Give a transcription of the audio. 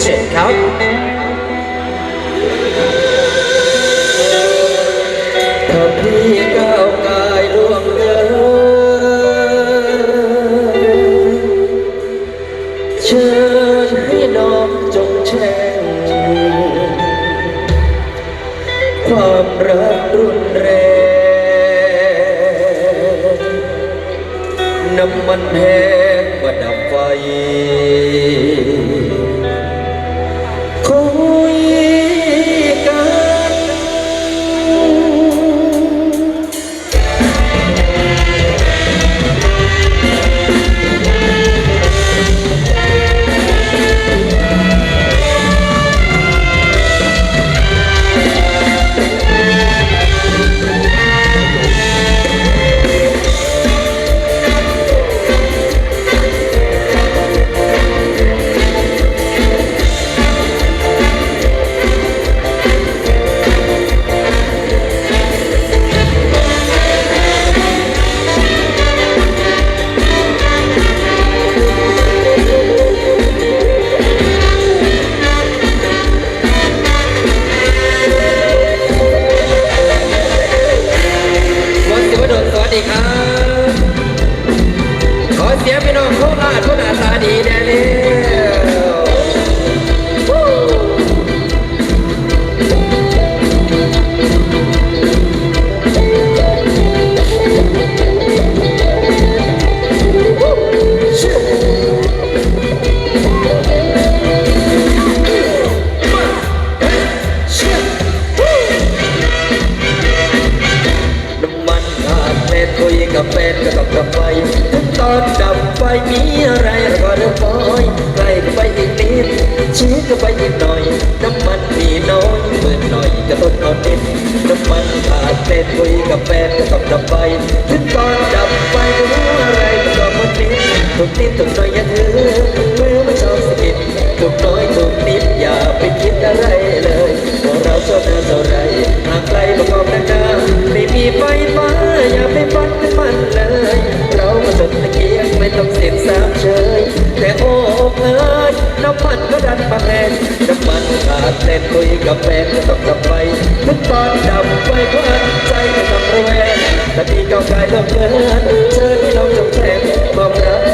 เชิญครับ ถ้าพี่ก้าวกายล่วงเลยเชิญให้น้องจงแช่งความรักรุนแรงน้ำมันแห้งมาดับไฟ ขอเสียงพี่น้องโคราชผู้หน้าตาดีแน่เร็วน้ำมันขาดแม่คุยกับแฟนก็ต้องดับไฟถึงตอนดับ ไฟมีอะไรก็เริ่มปอยใกล้ก็ไปอีกนิดชี้ก็ไปอีกหน่อยน้ำมันมีน้อยเมื่อหน่อยก็ต้นเอานิดน้ำมันขาดแม่คุยกับแฟนก็ต้องดับไฟถึงตอนดับไฟรู้อะไรก็ตองมันนิดถูกนิดถูกหน่อยอย่าถือมือไม่ชอบสกิดถูกน้อยถูกนิดอย่าไปคิดอะไรเลยว่าเราชอบเธอเท่า คุยกับแฟนก็ต้องกลับไปทุกตอนดับไปก็อันใจก็ต้องระแวงแต่ที่เก่าวกายต้องเกินเชิญพี่น้องจงแทงความรัก